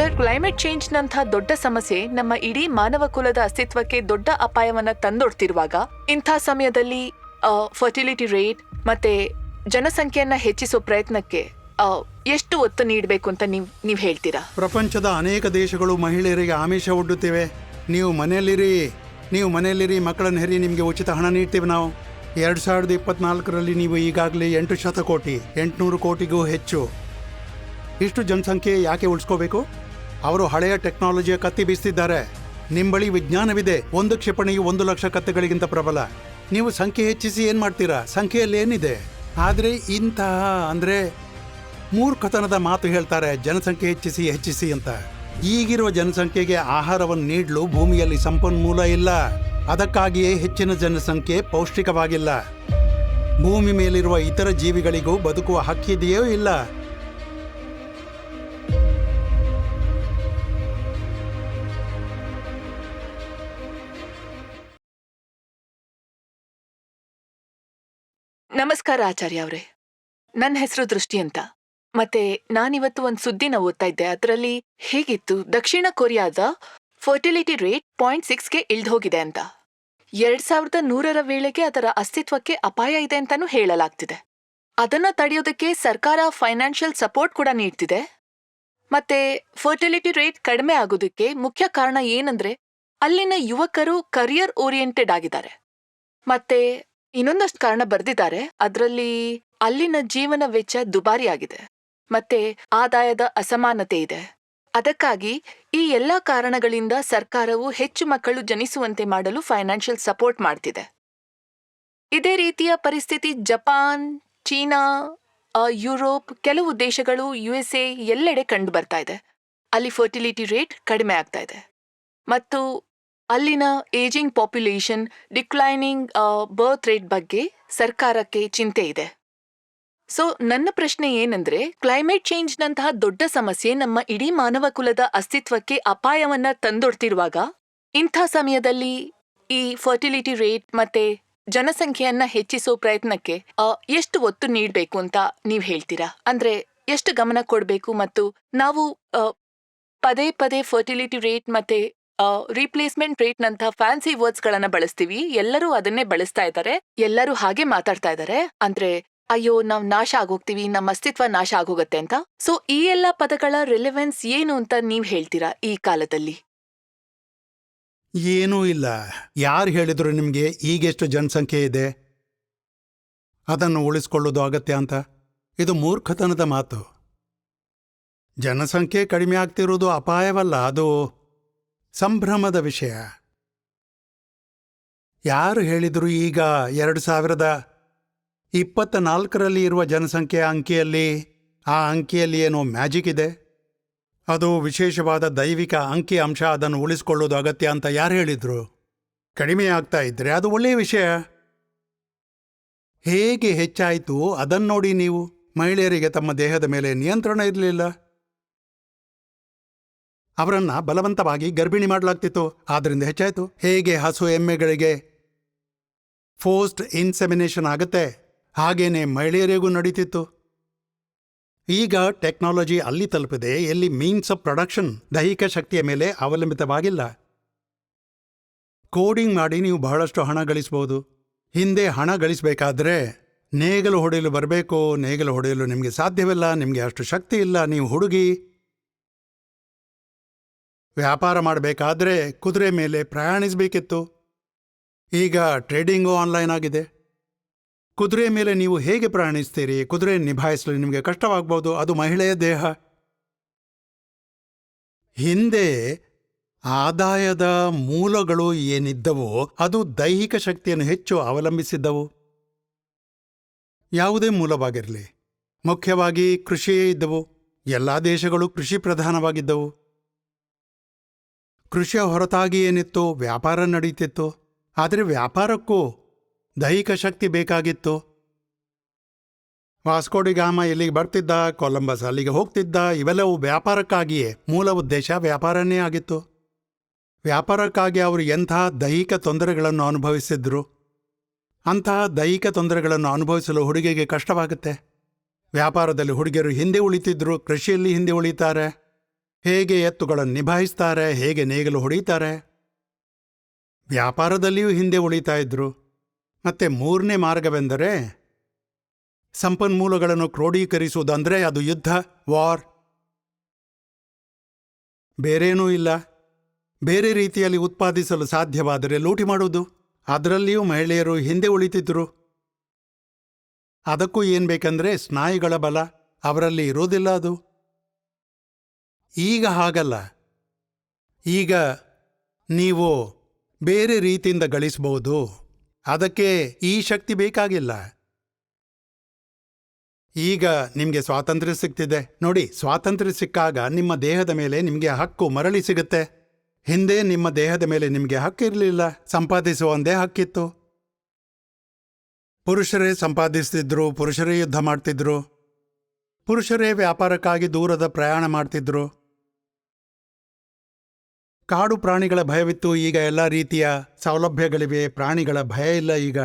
Sir climate ನಂತಹ ದೊಡ್ಡ ಸಮಸ್ಯೆ ನಮ್ಮ ಇಡೀ ಮಾನವ ಕುಲದ ಅಸ್ತಿತ್ವಕ್ಕೆ ದೊಡ್ಡ ಅಪಾಯವನ್ನ ತಂದೊಡ್ತಿರುವಾಗ, ಇಂಥ ಸಮಯದಲ್ಲಿ ಫರ್ಟಿಲಿಟಿ ರೇಟ್ ಮತ್ತೆ ಜನಸಂಖ್ಯೆಯನ್ನ ಹೆಚ್ಚಿಸೋ ಪ್ರಯತ್ನಕ್ಕೆ ಎಷ್ಟು ಒತ್ತು ನೀಡಬೇಕು ಅಂತ ನೀವು ನೀವು ಹೇಳ್ತೀರಾ? ಪ್ರಪಂಚದ ಅನೇಕ ದೇಶಗಳು ಮಹಿಳೆಯರಿಗೆ ಆಮಿಷ ಒಡ್ಡುತ್ತಿವೆ. ನೀವು ಮನೆಯಲ್ಲಿರಿ ನೀವು ಮನೆಯಲ್ಲಿರಿ, ಮಕ್ಕಳನ್ನ ಹೆರಿ, ನಿಮಗೆ ಉಚಿತ ಹಣ ನೀಡ್ತೀವಿ ನಾವು. ಎರಡು ಸಾವಿರದ ಇಪ್ಪತ್ನಾಲ್ಕರಲ್ಲಿ ನೀವು ಈಗಾಗಲೇ ಎಂಟು ಶತಕೋಟಿ, ಎಂಟುನೂರು ಕೋಟಿಗೂ ಹೆಚ್ಚು. ಇಷ್ಟು ಜನಸಂಖ್ಯೆ ಯಾಕೆ ಉಳಿಸ್ಕೋಬೇಕು? ಅವರು ಹಳೆಯ ಟೆಕ್ನಾಲಜಿಯ ಕತ್ತಿ ಬೀಸ್ತಿದ್ದಾರೆ ನಿಮ್ಮ ಬಳಿ ವಿಜ್ಞಾನವಿದೆ. ಒಂದು ಕ್ಷಿಪಣಿಯು ಒಂದು ಲಕ್ಷ ಕತ್ತೆಗಳಿಗಿಂತ ಪ್ರಬಲ. ನೀವು ಸಂಖ್ಯೆ ಹೆಚ್ಚಿಸಿ ಏನು ಮಾಡ್ತೀರಾ? ಸಂಖ್ಯೆಯಲ್ಲಿ ಏನಿದೆ? ಆದರೆ ಇಂತಹ ಅಂದರೆ ಮೂರ್ಖತನದ ಮಾತು ಹೇಳ್ತಾರೆ, ಜನಸಂಖ್ಯೆ ಹೆಚ್ಚಿಸಿ ಹೆಚ್ಚಿಸಿ ಅಂತ. ಈಗಿರುವ ಜನಸಂಖ್ಯೆಗೆ ಆಹಾರವನ್ನು ನೀಡಲು ಭೂಮಿಯಲ್ಲಿ ಸಂಪನ್ಮೂಲ ಇಲ್ಲ. ಅದಕ್ಕಾಗಿಯೇ ಹೆಚ್ಚಿನ ಜನಸಂಖ್ಯೆ ಪೌಷ್ಟಿಕವಾಗಿಲ್ಲ. ಭೂಮಿ ಮೇಲಿರುವ ಇತರ ಜೀವಿಗಳಿಗೂ ಬದುಕುವ ಹಕ್ಕಿದೆಯೋ ಇಲ್ಲ. ನಮಸ್ಕಾರ ಆಚಾರ್ಯ ಅವರೇ. ನನ್ನ ಹೆಸರು ದೃಷ್ಟಿ ಅಂತ. ಮತ್ತೆ ನಾನಿವತ್ತು ಒಂದು ಸುದ್ದಿನ ಓದ್ತಾ ಇದ್ದೆ. ಅದರಲ್ಲಿ ಹೇಗಿತ್ತು? ದಕ್ಷಿಣ ಕೊರಿಯಾದ ಫರ್ಟಿಲಿಟಿ ರೇಟ್ ಪಾಯಿಂಟ್ ಸಿಕ್ಸ್ಗೆ ಇಳ್ದು ಹೋಗಿದೆ ಅಂತ. ಎರಡ್ ಸಾವಿರದ ನೂರರ ವೇಳೆಗೆ ಅದರ ಅಸ್ತಿತ್ವಕ್ಕೆ ಅಪಾಯ ಇದೆ ಅಂತಾನೂ ಹೇಳಲಾಗ್ತಿದೆ. ಅದನ್ನ ತಡೆಯೋದಕ್ಕೆ ಸರ್ಕಾರ ಫೈನಾನ್ಷಿಯಲ್ ಸಪೋರ್ಟ್ ಕೂಡ ನೀಡ್ತಿದೆ. ಮತ್ತೆ ಫರ್ಟಿಲಿಟಿ ರೇಟ್ ಕಡಿಮೆ ಆಗೋದಕ್ಕೆ ಮುಖ್ಯ ಕಾರಣ ಏನಂದ್ರೆ, ಅಲ್ಲಿನ ಯುವಕರು ಕರಿಯರ್ ಓರಿಯೆಂಟೆಡ್ ಆಗಿದ್ದಾರೆ. ಮತ್ತೆ ಇನ್ನೊಂದಷ್ಟು ಕಾರಣ ಬರೆದಿದ್ದಾರೆ. ಅದರಲ್ಲಿ ಅಲ್ಲಿನ ಜೀವನ ವೆಚ್ಚ ದುಬಾರಿಯಾಗಿದೆ. ಮತ್ತೆ ಆದಾಯದ ಅಸಮಾನತೆ ಇದೆ. ಅದಕ್ಕಾಗಿ ಈ ಎಲ್ಲಾ ಕಾರಣಗಳಿಂದ ಸರ್ಕಾರವು ಹೆಚ್ಚು ಮಕ್ಕಳು ಜನಿಸುವಂತೆ ಮಾಡಲು ಫೈನಾನ್ಷಿಯಲ್ ಸಪೋರ್ಟ್ ಮಾಡ್ತಿದೆ. ಇದೇ ರೀತಿಯ ಪರಿಸ್ಥಿತಿ ಜಪಾನ್, ಚೀನಾ ಯುರೋಪ್, ಕೆಲವು ದೇಶಗಳು ಯುಎಸ್ಎ ಎಲ್ಲೆಡೆ ಕಂಡು ಬರ್ತಾ ಇದೆ. ಅಲ್ಲಿ ಫರ್ಟಿಲಿಟಿ ರೇಟ್ ಕಡಿಮೆ ಆಗ್ತಾ ಇದೆ. ಮತ್ತು ಅಲ್ಲಿನ ageing population declining birth rate ಬಗ್ಗೆ ಸರ್ಕಾರಕ್ಕೆ ಚಿಂತೆ ಇದೆ. ಸೊ ನನ್ನ ಪ್ರಶ್ನೆ ಏನಂದ್ರೆ ಕ್ಲೈಮೇಟ್ ಚೇಂಜ್ನಂತಹ ದೊಡ್ಡ ಸಮಸ್ಯೆ ನಮ್ಮ ಇಡೀ ಮಾನವ ಕುಲದ ಅಸ್ತಿತ್ವಕ್ಕೆ ಅಪಾಯವನ್ನ ತಂದೊಡ್ತಿರುವಾಗ, ಇಂಥ ಸಮಯದಲ್ಲಿ ಈ ಫರ್ಟಿಲಿಟಿ ರೇಟ್ ಮತ್ತೆ ಜನಸಂಖ್ಯೆಯನ್ನ ಹೆಚ್ಚಿಸೋ ಪ್ರಯತ್ನಕ್ಕೆ ಎಷ್ಟು ಒತ್ತು ನೀಡಬೇಕು ಅಂತ ನೀವ್ ಹೇಳ್ತೀರಾ? ಅಂದ್ರೆ ಎಷ್ಟು ಗಮನ ಕೊಡಬೇಕು ಮತ್ತು ನಾವು ಪದೇ ಪದೇ ಫರ್ಟಿಲಿಟಿ ರೇಟ್ ಮತ್ತೆ ರೀಪ್ಲೇಸ್ಮೆಂಟ್ ರೇಟ್ ನಂತಹ ಫ್ಯಾನ್ಸಿ ವರ್ಡ್ಸ್ ಗಳನ್ನ ಬಳಸ್ತೀವಿ. ಎಲ್ಲರೂ ಅದನ್ನೇ ಬಳಸ್ತಾ ಇದ್ದಾರೆ ಎಲ್ಲರೂ ಹಾಗೆ ಮಾತಾಡ್ತಾ ಇದ್ದಾರೆ ಅಂದ್ರೆ, ಅಯ್ಯೋ, ನಾವ್ ನಾಶ ಆಗೋಗ್ತೀವಿ ನಮ್ಮ ಅಸ್ತಿತ್ವ ನಾಶ ಆಗೋಗತ್ತೆ ಅಂತ. ಸೊ ಈ ಎಲ್ಲ ಪದಗಳ ರಿಲೆವೆನ್ಸ್ ಏನು ಅಂತ ನೀವ್ ಹೇಳ್ತೀರಾ ಈ ಕಾಲದಲ್ಲಿ? ಏನೂ ಇಲ್ಲ. ಯಾರು ಹೇಳಿದ್ರು ನಿಮಗೆ ಈಗೆಷ್ಟು ಜನಸಂಖ್ಯೆ ಇದೆ? ಅದನ್ನು ಉಳಿಸ್ಕೊಳ್ಳೋದು ಅಗತ್ಯ ಅಂತ? ಇದು ಮೂರ್ಖತನದ ಮಾತು. ಜನಸಂಖ್ಯೆ ಕಡಿಮೆ ಆಗ್ತಿರೋದು ಅಪಾಯವಲ್ಲ. ಅದು ಸಂಭ್ರಮದ ವಿಷಯ. ಯಾರು ಹೇಳಿದರು ಈಗ ಎರಡು ಸಾವಿರದ ಇಪ್ಪತ್ತ ನಾಲ್ಕರಲ್ಲಿ ಇರುವ ಜನಸಂಖ್ಯೆಯ ಅಂಕಿಯಲ್ಲಿ ಆ ಅಂಕಿಯಲ್ಲಿ ಏನೋ ಮ್ಯಾಜಿಕ್ ಇದೆ. ಅದು ವಿಶೇಷವಾದ ದೈವಿಕ ಅಂಕಿ ಅಂಶ, ಅದನ್ನು ಉಳಿಸ್ಕೊಳ್ಳೋದು ಅಗತ್ಯ ಅಂತ ಯಾರು ಹೇಳಿದರು? ಕಡಿಮೆ ಆಗ್ತಾ ಇದ್ದರೆ ಅದು ಒಳ್ಳೆಯ ವಿಷಯ. ಹೇಗೆ ಹೆಚ್ಚಾಯಿತು ಅದನ್ನು ನೋಡಿ ನೀವು ಮಹಿಳೆಯರಿಗೆ ತಮ್ಮ ದೇಹದ ಮೇಲೆ ನಿಯಂತ್ರಣ ಇರಲಿಲ್ಲ. ಅವರನ್ನ ಬಲವಂತವಾಗಿ ಗರ್ಭಿಣಿ ಮಾಡಲಾಗ್ತಿತ್ತು. ಆದ್ರಿಂದ ಹೆಚ್ಚಾಯಿತು. ಹೇಗೆ ಹಸು ಎಮ್ಮೆಗಳಿಗೆ ಫೋಸ್ಟ್ ಇನ್ಸೆಮಿನೇಷನ್ ಆಗುತ್ತೆ, ಹಾಗೇನೆ ಮಹಿಳೆಯರಿಗೂ ನಡೀತಿತ್ತು. ಈಗ ಟೆಕ್ನಾಲಜಿ ಅಲ್ಲಿ ತಲುಪಿದೆ, ಎಲ್ಲಿ ಮೀನ್ಸ್ ಆಫ್ ಪ್ರೊಡಕ್ಷನ್, ದೈಹಿಕ ಶಕ್ತಿಯ ಮೇಲೆ ಅವಲಂಬಿತವಾಗಿಲ್ಲ. ಕೋಡಿಂಗ್ ಮಾಡಿ ನೀವು ಬಹಳಷ್ಟು ಹಣ ಗಳಿಸಬಹುದು ಹಿಂದೆ ಹಣ ಗಳಿಸಬೇಕಾದ್ರೆ, ನೇಗಲು ಹೊಡೆಯಲು ಬರಬೇಕು, ನೇಗಲು ಹೊಡೆಯಲು ನಿಮಗೆ ಸಾಧ್ಯವಿಲ್ಲ, ನಿಮಗೆ ಅಷ್ಟು ಶಕ್ತಿ ಇಲ್ಲ, ನೀವು ಹುಡುಗಿ ವ್ಯಾಪಾರ ಮಾಡಬೇಕಾದ್ರೆ ಕುದುರೆ ಮೇಲೆ ಪ್ರಯಾಣಿಸಬೇಕಿತ್ತು. ಈಗ ಟ್ರೇಡಿಂಗು ಆನ್ಲೈನ್ ಆಗಿದೆ. ಕುದುರೆ ಮೇಲೆ ನೀವು ಹೇಗೆ ಪ್ರಯಾಣಿಸ್ತೀರಿ? ಕುದುರೆ ನಿಭಾಯಿಸಲು ನಿಮಗೆ ಕಷ್ಟವಾಗ್ಬೋದು. ಅದು ಮಹಿಳೆಯ ದೇಹ. ಹಿಂದೆ ಆದಾಯದ ಮೂಲಗಳು ಏನಿದ್ದವೋ ಅದು ದೈಹಿಕ ಶಕ್ತಿಯನ್ನು ಹೆಚ್ಚು ಅವಲಂಬಿಸಿದ್ದವು. ಯಾವುದೇ ಮೂಲವಾಗಿರಲಿ. ಮುಖ್ಯವಾಗಿ ಕೃಷಿಯೇ ಇದ್ದವು. ಎಲ್ಲ ದೇಶಗಳು ಕೃಷಿ ಪ್ರಧಾನವಾಗಿದ್ದವು. ಕೃಷಿಯ ಹೊರತಾಗಿ ಏನಿತ್ತು ವ್ಯಾಪಾರ ನಡೀತಿತ್ತು. ಆದರೆ ವ್ಯಾಪಾರಕ್ಕೂ ದೈಹಿಕ ಶಕ್ತಿ ಬೇಕಾಗಿತ್ತು. ವಾಸ್ಕೋಡಿಗಾಮ ಇಲ್ಲಿಗೆ ಬರ್ತಿದ್ದ, ಕೊಲಂಬಸ್ ಅಲ್ಲಿಗೆ ಹೋಗ್ತಿದ್ದ, ಇವೆಲ್ಲವೂ ವ್ಯಾಪಾರಕ್ಕಾಗಿಯೇ ಮೂಲ ಉದ್ದೇಶ ವ್ಯಾಪಾರನೇ ಆಗಿತ್ತು. ವ್ಯಾಪಾರಕ್ಕಾಗಿ ಅವರು ಎಂಥ ದೈಹಿಕ ತೊಂದರೆಗಳನ್ನು ಅನುಭವಿಸಿದ್ರು? ಅಂತಹ ದೈಹಿಕ ತೊಂದರೆಗಳನ್ನು ಅನುಭವಿಸಲು ಹುಡುಗಿಗೆ ಕಷ್ಟವಾಗುತ್ತೆ. ವ್ಯಾಪಾರದಲ್ಲಿ ಹುಡುಗಿಯರು ಹಿಂದೆ ಉಳಿತಿದ್ರು, ಕೃಷಿಯಲ್ಲಿ ಹಿಂದೆ ಉಳಿತಾರೆ. ಹೇಗೆ ಎತ್ತುಗಳನ್ನು ನಿಭಾಯಿಸ್ತಾರೆ, ಹೇಗೆ ನೇಗಿಲು ಹೊಡಿತಾರೆ ವ್ಯಾಪಾರದಲ್ಲಿಯೂ ಹಿಂದೆ ಉಳಿತಾ ಇದ್ರು. ಮತ್ತೆ ಮೂರನೇ ಮಾರ್ಗವೆಂದರೆ ಸಂಪನ್ಮೂಲಗಳನ್ನು ಕ್ರೋಢೀಕರಿಸುವುದಂದರೆ ಅದು ಯುದ್ಧ, ವಾರ್. ಬೇರೇನೂ ಇಲ್ಲ. ಬೇರೆ ರೀತಿಯಲ್ಲಿ ಉತ್ಪಾದಿಸಲು ಸಾಧ್ಯವಾದರೆ ಲೂಟಿ ಮಾಡುವುದು. ಅದರಲ್ಲಿಯೂ ಮಹಿಳೆಯರು ಹಿಂದೆ ಉಳಿತಿದ್ದರು ಅದಕ್ಕೂ ಏನು ಬೇಕಂದ್ರೆ ಸ್ನಾಯುಗಳ ಬಲ, ಅವರಲ್ಲಿ ಇರೋದಿಲ್ಲ ಅದು. ಈಗ ಹಾಗಲ್ಲ. ಈಗ ನೀವು ಬೇರೆ ರೀತಿಯಿಂದ ಗಳಿಸಬಹುದು. ಅದಕ್ಕೆ ಈ ಶಕ್ತಿ ಬೇಕಾಗಿಲ್ಲ. ಈಗ ನಿಮಗೆ ಸ್ವಾತಂತ್ರ್ಯ ಸಿಗ್ತಿದೆ. ನೋಡಿ, ಸ್ವಾತಂತ್ರ್ಯ ಸಿಕ್ಕಾಗ ನಿಮ್ಮ ದೇಹದ ಮೇಲೆ ನಿಮಗೆ ಹಕ್ಕು ಮರಳಿ ಸಿಗುತ್ತೆ. ಹಿಂದೆ ನಿಮ್ಮ ದೇಹದ ಮೇಲೆ ನಿಮಗೆ ಹಕ್ಕಿರಲಿಲ್ಲ ಸಂಪಾದಿಸುವಂದೇ ಹಕ್ಕಿತ್ತು. ಪುರುಷರೇ ಸಂಪಾದಿಸ್ತಿದ್ರು, ಪುರುಷರೇ ಯುದ್ಧ ಮಾಡ್ತಿದ್ರು. ಪುರುಷರೇ ವ್ಯಾಪಾರಕ್ಕಾಗಿ ದೂರದ ಪ್ರಯಾಣ ಮಾಡ್ತಿದ್ರು. ಕಾಡು ಪ್ರಾಣಿಗಳ ಭಯವಿತ್ತು. ಈಗ ಎಲ್ಲ ರೀತಿಯ ಸೌಲಭ್ಯಗಳಿವೆ. ಪ್ರಾಣಿಗಳ ಭಯ ಇಲ್ಲ ಈಗ.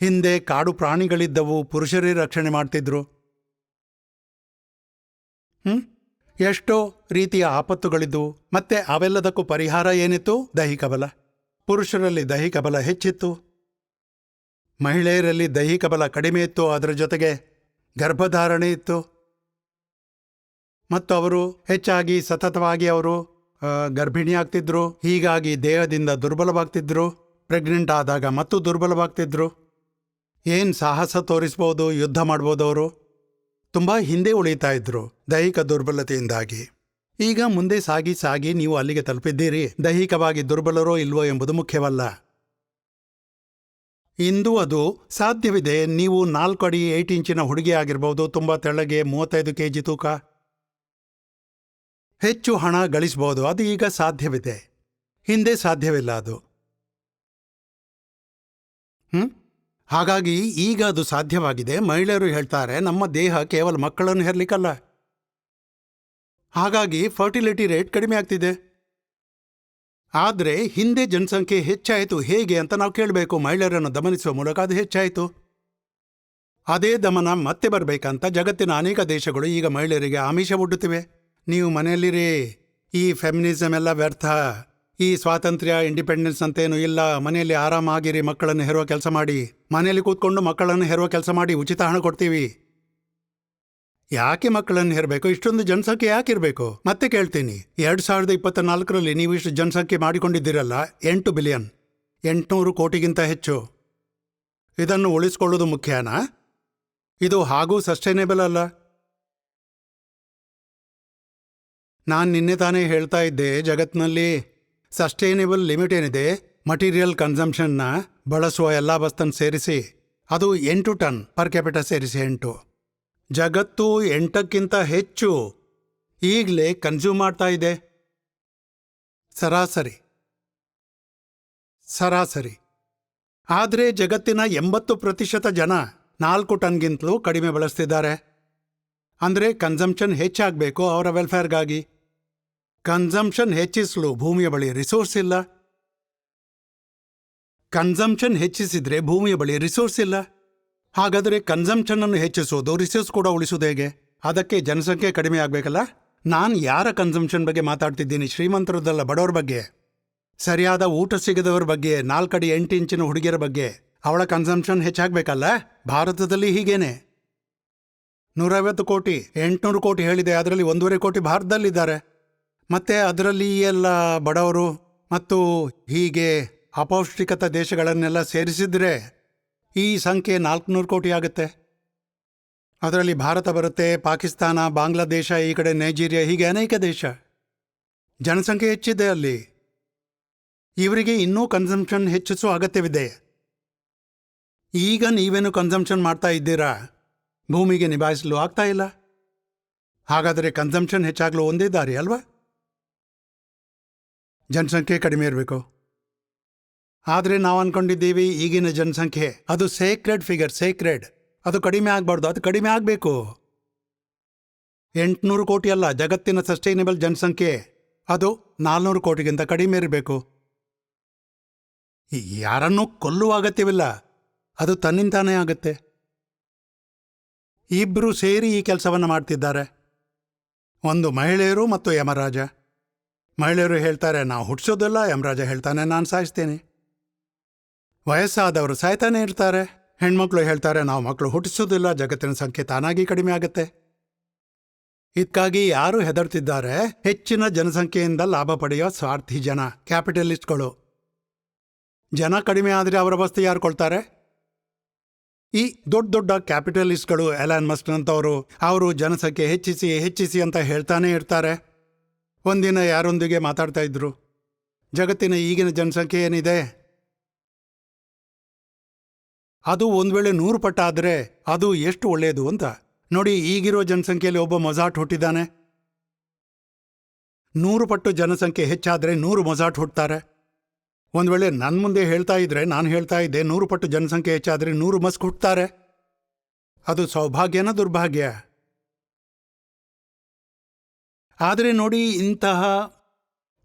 ಹಿಂದೆ ಕಾಡು ಪ್ರಾಣಿಗಳಿದ್ದವು. ಪುರುಷರೇ ರಕ್ಷಣೆ ಮಾಡ್ತಿದ್ರು. ಹ್ಞೂ ಎಷ್ಟೋ ರೀತಿಯ ಆಪತ್ತುಗಳಿದ್ದವು ಮತ್ತೆ ಅವೆಲ್ಲದಕ್ಕೂ ಪರಿಹಾರ ಏನಿತ್ತು? ದೈಹಿಕ ಬಲ. ಪುರುಷರಲ್ಲಿ ದೈಹಿಕ ಬಲ ಹೆಚ್ಚಿತ್ತು. ಮಹಿಳೆಯರಲ್ಲಿ ದೈಹಿಕ ಬಲ ಕಡಿಮೆ ಇತ್ತು. ಅದರ ಜೊತೆಗೆ ಗರ್ಭಧಾರಣೆ ಇತ್ತು. ಮತ್ತು ಅವರು ಹೆಚ್ಚಾಗಿ ಸತತವಾಗಿ ಅವರು ಗರ್ಭಿಣಿಯಾಗ್ತಿದ್ರು, ಹೀಗಾಗಿ ದೇಹದಿಂದ ದುರ್ಬಲವಾಗ್ತಿದ್ರು ಪ್ರೆಗ್ನೆಂಟ್ ಆದಾಗ ಮತ್ತು ದುರ್ಬಲವಾಗ್ತಿದ್ರು. ಏನು ಸಾಹಸ ತೋರಿಸ್ಬೋದು, ಯುದ್ಧ ಮಾಡ್ಬೋದು ಅವರು? ತುಂಬಾ ಹಿಂದೆ ಉಳಿತಾ ಇದ್ರು, ದೈಹಿಕ ದುರ್ಬಲತೆಯಿಂದಾಗಿ. ಈಗ ಮುಂದೆ ಸಾಗಿ ಸಾಗಿ ನೀವು ಅಲ್ಲಿಗೆ ತಲುಪಿದ್ದೀರಿ, ದೈಹಿಕವಾಗಿ ದುರ್ಬಲರೋ ಇಲ್ವೋ ಎಂಬುದು ಮುಖ್ಯವಲ್ಲ. ಇಂದು ಅದು ಸಾಧ್ಯವಿದೆ, ನೀವು ನಾಲ್ಕು ಅಡಿ ಏಟ್ ಇಂಚಿನ ಹುಡುಗಿ ಆಗಿರ್ಬೋದು ತುಂಬಾ ತೆಳ್ಳಗೆ, ಮೂವತ್ತೈದು ಕೆಜಿ ತೂಕ. ಹೆಚ್ಚು ಹಣ ಗಳಿಸಬಹುದು ಅದು ಈಗ ಸಾಧ್ಯವಿದೆ. ಹಿಂದೆ ಸಾಧ್ಯವಿಲ್ಲ ಅದು. ಹ್ಮ್? ಹಾಗಾಗಿ ಈಗ ಅದು ಸಾಧ್ಯವಾಗಿದೆ. ಮಹಿಳೆಯರು ಹೇಳ್ತಾರೆ, ನಮ್ಮ ದೇಹ ಕೇವಲ ಮಕ್ಕಳನ್ನು ಹೆರ್ಲಿಕ್ಕಲ್ಲ. ಹಾಗಾಗಿ ಫರ್ಟಿಲಿಟಿ ರೇಟ್ ಕಡಿಮೆ ಆಗ್ತಿದೆ. ಆದರೆ ಹಿಂದೆ ಜನಸಂಖ್ಯೆ ಹೆಚ್ಚಾಯಿತು. ಹೇಗೆ ಅಂತ ನಾವು ಕೇಳಬೇಕು. ಮಹಿಳೆಯರನ್ನು ದಮನಿಸುವ ಮೂಲಕ ಅದು ಹೆಚ್ಚಾಯಿತು. ಅದೇ ದಮನ ಮತ್ತೆ ಬರಬೇಕಂತ ಜಗತ್ತಿನ ಅನೇಕ ದೇಶಗಳು ಈಗ ಮಹಿಳೆಯರಿಗೆ ಆಮಿಷ ಒಡ್ಡುತ್ತಿವೆ ನೀವು ಮನೆಯಲ್ಲಿರಿ. ಈ ಫೆಮಿನಿಸಮ್ ಎಲ್ಲ ವ್ಯರ್ಥ. ಈ ಸ್ವಾತಂತ್ರ್ಯ ಇಂಡಿಪೆಂಡೆನ್ಸ್ ಅಂತೇನು ಇಲ್ಲ. ಮನೆಯಲ್ಲಿ ಆರಾಮಾಗಿರಿ ಮಕ್ಕಳನ್ನು ಹೆರುವ ಕೆಲಸ ಮಾಡಿ. ಮನೆಯಲ್ಲಿ ಕೂತ್ಕೊಂಡು ಮಕ್ಕಳನ್ನು ಹೆರುವ ಕೆಲಸ ಮಾಡಿ ಉಚಿತ ಹಣ ಕೊಡ್ತೀವಿ. ಯಾಕೆ ಮಕ್ಕಳನ್ನು ಹೆರಬೇಕು? ಇಷ್ಟೊಂದು ಜನಸಂಖ್ಯೆ ಯಾಕೆ ಇರಬೇಕು? ಮತ್ತೆ ಕೇಳ್ತೀನಿ. ಎರಡು ಸಾವಿರದ ಇಪ್ಪತ್ತ ನಾಲ್ಕರಲ್ಲಿ ನೀವು ಇಷ್ಟು ಜನಸಂಖ್ಯೆ ಮಾಡಿಕೊಂಡಿದ್ದೀರಲ್ಲ? ಎಂಟು ಬಿಲಿಯನ್. ಎಂಟುನೂರು ಕೋಟಿಗಿಂತ ಹೆಚ್ಚು. ಇದನ್ನು ಉಳಿಸ್ಕೊಳ್ಳೋದು ಮುಖ್ಯನಾ? ಇದು ಹಾಗೂ ಸಸ್ಟೈನೇಬಲ್ ಅಲ್ಲ. ನಾನು ನಿನ್ನೆ ತಾನೇ ಹೇಳ್ತಾ ಇದ್ದೆ ಜಗತ್ತಿನಲ್ಲಿ ಸಸ್ಟೈನೇಬಲ್ ಲಿಮಿಟ್ ಏನಿದೆ ಮಟೀರಿಯಲ್ ಕನ್ಸಂಪ್ಷನ್ನ ಬಳಸುವ ಎಲ್ಲ ವಸ್ತನ್ನು ಸೇರಿಸಿ, ಅದು ಎಂಟು ಟನ್ ಪರ್ ಕ್ಯಾಪಿಟ ಸೇರಿಸಿ ಎಂಟು. ಜಗತ್ತು ಎಂಟಕ್ಕಿಂತ ಹೆಚ್ಚು ಈಗಲೇ ಕನ್ಸ್ಯೂಮ್ ಮಾಡ್ತಾ ಇದೆ. ಸರಾಸರಿ. ಸರಾಸರಿ. ಆದರೆ ಜಗತ್ತಿನ ಎಂಬತ್ತು ಪ್ರತಿಶತ ಜನ ನಾಲ್ಕು ಟನ್ಗಿಂತಲೂ ಕಡಿಮೆ ಬಳಸ್ತಿದ್ದಾರೆ. ಅಂದರೆ ಕನ್ಸಂಪ್ಷನ್ ಹೆಚ್ಚಾಗಬೇಕು ಅವರ ವೆಲ್ಫೇರ್ಗಾಗಿ ಕನ್ಸಂಪ್ಷನ್ ಹೆಚ್ಚಿಸಲು ಭೂಮಿಯ ಬಳಿ ರಿಸೋರ್ಸ್ ಇಲ್ಲ. ಕನ್ಸಂಪ್ಷನ್ ಹೆಚ್ಚಿಸಿದ್ರೆ ಭೂಮಿಯ ಬಳಿ ರಿಸೋರ್ಸ್ ಇಲ್ಲ. ಹಾಗಾದರೆ ಕನ್ಸಂಪ್ಷನ್ ಅನ್ನು ಹೆಚ್ಚಿಸೋದು ರಿಸೋರ್ಸ್ ಕೂಡ ಉಳಿಸೋದು ಹೇಗೆ? ಅದಕ್ಕೆ ಜನಸಂಖ್ಯೆ ಕಡಿಮೆ ಆಗಬೇಕಲ್ಲ? ನಾನು ಯಾರ ಕನ್ಸಂಪ್ಷನ್ ಬಗ್ಗೆ ಮಾತಾಡ್ತಿದ್ದೀನಿ ಶ್ರೀಮಂತರದಲ್ಲ ಬಡವರ ಬಗ್ಗೆ. ಸರಿಯಾದ ಊಟ ಸಿಗದವರ ಬಗ್ಗೆ, ನಾಲ್ಕಡಿ ಎಂಟು ಇಂಚಿನ ಹುಡುಗಿಯರ ಬಗ್ಗೆ ಅವಳ ಕನ್ಸಂಪ್ಷನ್ ಹೆಚ್ಚಾಗಬೇಕಲ್ಲ? ಭಾರತದಲ್ಲಿ ಹೀಗೇನೆ. ನೂರೈವತ್ತು ಕೋಟಿ, ಎಂಟುನೂರು ಕೋಟಿ ಹೇಳಿದೆ. ಅದರಲ್ಲಿ ಒಂದೂವರೆ ಕೋಟಿ ಭಾರತದಲ್ಲಿದ್ದಾರೆ. ಮತ್ತೆ ಅದರಲ್ಲಿ ಎಲ್ಲ ಬಡವರು ಮತ್ತು ಹೀಗೆ ಅಪೌಷ್ಟಿಕತ ದೇಶಗಳನ್ನೆಲ್ಲ ಸೇರಿಸಿದ್ರೆ ಈ ಸಂಖ್ಯೆ ನಾಲ್ಕುನೂರು ಕೋಟಿ ಆಗುತ್ತೆ. ಅದರಲ್ಲಿ ಭಾರತ ಬರುತ್ತೆ, ಪಾಕಿಸ್ತಾನ, ಬಾಂಗ್ಲಾದೇಶ, ಈ ಕಡೆ ನೈಜೀರಿಯಾ, ಹೀಗೆ ಅನೇಕ ದೇಶ. ಜನಸಂಖ್ಯೆ ಹೆಚ್ಚಿದೆ ಅಲ್ಲಿ. ಇವರಿಗೆ ಇನ್ನೂ ಕನ್ಸಂಪ್ಷನ್ ಹೆಚ್ಚಿಸುವ ಅಗತ್ಯವಿದೆ. ಈಗ ನೀವೇನು ಕನ್ಸಂಪ್ಷನ್ ಮಾಡ್ತಾ ಇದ್ದೀರಾ? ಭೂಮಿಗೆ ನಿಭಾಯಿಸಲು ಆಗ್ತಾ ಇಲ್ಲ. ಹಾಗಾದರೆ ಕನ್ಸಂಪ್ಷನ್ ಹೆಚ್ಚಾಗಲು ಒಂದೇ ದಾರಿ ಅಲ್ವಾ? ಜನಸಂಖ್ಯೆ ಕಡಿಮೆ ಇರಬೇಕು. ಆದರೆ ನಾವು ಅಂದ್ಕೊಂಡಿದ್ದೀವಿ ಈಗಿನ ಜನಸಂಖ್ಯೆ, ಅದು ಸೇಕ್ರೆಡ್ ಫಿಗರ್ ಸೇಕ್ರೆಡ್ ಅದು ಕಡಿಮೆ ಆಗಬಾರ್ದು, ಅದು ಕಡಿಮೆ ಆಗಬೇಕು. ಎಂಟುನೂರು ಕೋಟಿ ಅಲ್ಲ, ಜಗತ್ತಿನ ಸಸ್ಟೈನಬಲ್ ಜನಸಂಖ್ಯೆ. ಅದು ನಾಲ್ನೂರು ಕೋಟಿಗಿಂತ ಕಡಿಮೆ ಇರಬೇಕು. ಯಾರನ್ನೂ ಕೊಲ್ಲುವ ಅಗತ್ಯವಿಲ್ಲ. ಅದು ತನ್ನಿಂತಾನೇ ಆಗುತ್ತೆ. ಇಬ್ರು ಸೇರಿ ಈ ಕೆಲಸವನ್ನು ಮಾಡ್ತಿದ್ದಾರೆ. ಒಂದು ಮಹಿಳೆಯರು ಮತ್ತು ಯಮರಾಜ. ಮಹಿಳೆಯರು ಹೇಳ್ತಾರೆ, ನಾವು ಹುಟ್ಟಿಸೋದಿಲ್ಲ ಯಮರಾಜ ಹೇಳ್ತಾನೆ, ನಾನು ಸಾಯಿಸ್ತೇನೆ. ವಯಸ್ಸಾದವರು ಸಾಯ್ತಾನೆ ಇರ್ತಾರೆ. ಹೆಣ್ಮಕ್ಳು ಹೇಳ್ತಾರೆ, ನಾವು ಮಕ್ಕಳು ಹುಟ್ಟಿಸೋದಿಲ್ಲ ಜಗತ್ತಿನ ಸಂಖ್ಯೆ ತಾನಾಗಿ ಕಡಿಮೆ ಆಗುತ್ತೆ. ಇದಕ್ಕಾಗಿ ಯಾರು ಹೆದರ್ತಿದ್ದಾರೆ, ಹೆಚ್ಚಿನ ಜನಸಂಖ್ಯೆಯಿಂದ ಲಾಭ ಪಡೆಯೋ ಸ್ವಾರ್ಥಿ ಜನ, ಕ್ಯಾಪಿಟಲಿಸ್ಟ್ಗಳು. ಜನ ಕಡಿಮೆ ಆದರೆ ಅವರ ವಸ್ತು ಯಾರು ಕೊಳ್ತಾರೆ? ಈ ದೊಡ್ಡ ದೊಡ್ಡ ಕ್ಯಾಪಿಟಲಿಸ್ಟ್ಗಳು ಎಲಾನ್ ಮಸ್ಕ್ನಂಥವರು, ಅವರು ಜನಸಂಖ್ಯೆ ಹೆಚ್ಚಿಸಿ ಹೆಚ್ಚಿಸಿ ಅಂತ ಹೇಳ್ತಾನೆ ಇರ್ತಾರೆ. ಒಂದಿನ ಯಾರೊಂದಿಗೆ ಮಾತಾಡ್ತಾ ಇದ್ರು? ಜಗತ್ತಿನ ಈಗಿನ ಜನಸಂಖ್ಯೆ ಏನಿದೆ? ಅದು ಒಂದು ವೇಳೆ ನೂರು ಪಟ್ಟ ಆದರೆ ಅದು ಎಷ್ಟು ಒಳ್ಳೆಯದು ಅಂತ. ನೋಡಿ, ಈಗಿರೋ ಜನಸಂಖ್ಯೆಯಲ್ಲಿ ಒಬ್ಬ ಮೊಜಾಟ್ ಹುಟ್ಟಿದ್ದಾನೆ. ನೂರು ಪಟ್ಟು ಜನಸಂಖ್ಯೆ ಹೆಚ್ಚಾದರೆ ನೂರು ಮೊಜಾಟ್ ಹುಟ್ಟುತ್ತಾರೆ ಒಂದು ವೇಳೆ ನನ್ನ ಮುಂದೆ ಹೇಳ್ತಾ ಇದ್ರೆ ನಾನು ಹೇಳ್ತಾ ಇದ್ದೆ, ನೂರು ಪಟ್ಟು ಜನಸಂಖ್ಯೆ ಹೆಚ್ಚಾದರೆ ನೂರು ಮಸ್ಕ್ ಹುಟ್ಟುತ್ತಾರೆ ಅದು ಸೌಭಾಗ್ಯನ ದುರ್ಭಾಗ್ಯ. ಆದರೆ ನೋಡಿ ಇಂತಹ